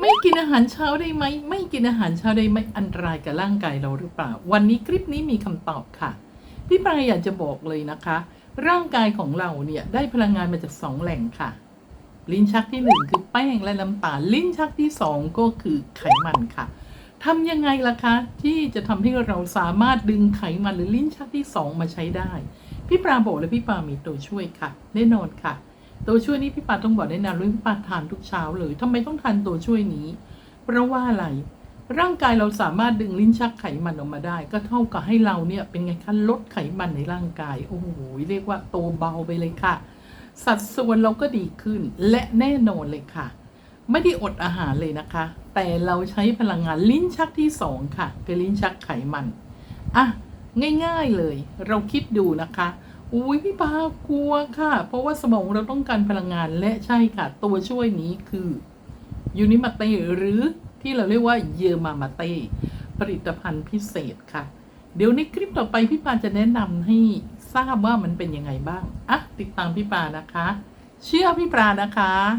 ไม่กินอาหารเช้าได้ไหม ไม่กินอาหารเช้าได้ไหมอันตรายกับร่างกายเราหรือเปล่า วันนี้คลิปนี้มีคำตอบค่ะ พี่ปรายอยากจะบอกเลยนะคะ ร่างกายของเราเนี่ยได้พลังงานมาจากสองแหล่งค่ะ ลิ้นชักที่หนึ่งคือแป้งและน้ำตาล ลิ้นชักที่สองก็คือไขมันค่ะทำยังไงล่ะคะ ที่จะทำให้เราสามารถดึงไขมันหรือลิ้นชักที่สองมาใช้ได้ พี่ปราบอกเลยพี่ปรามีตัวช่วยค่ะ แน่นอนค่ะ ตัวช่วยนี้พี่ปาต้องบอกแนะนำเลยพี่ปาทานทุกเช้าเลยทำไมต้องทานตัวช่วยนี้ เพราะว่าอะไร ร่างกายเราสามารถดึงลิ้นชักไขมันออกมาได้ ก็เท่ากับให้เราเนี่ยเป็นไงคะลดไขมันในร่างกาย โอ้โหเรียกว่าโตเบาไปเลยค่ะ สัดส่วนเราก็ดีขึ้นและแน่นอนเลยค่ะ ไม่ได้อดอาหารเลยนะคะ แต่เราใช้พลังงานลิ้นชักที่สองค่ะคือลิ้นชักไขมันอะง่ายๆเลย เราคิดดูนะคะ อุ้ยพี่ปากลัวค่ะ เพราะว่าสมองเราต้องการพลังงานและใช่ค่ะ ตัวช่วยนี้คือยูนิมาเต้หรือที่เราเรียกว่าเยอร์มามาเต้ผลิตภัณฑ์พิเศษค่ะ เดี๋ยวในคลิปต่อไปพี่ปาจะแนะนำให้ทราบว่ามันเป็นยังไงบ้าง อะ ติดตามพี่ปานะคะ เชื่อพี่ปานะคะ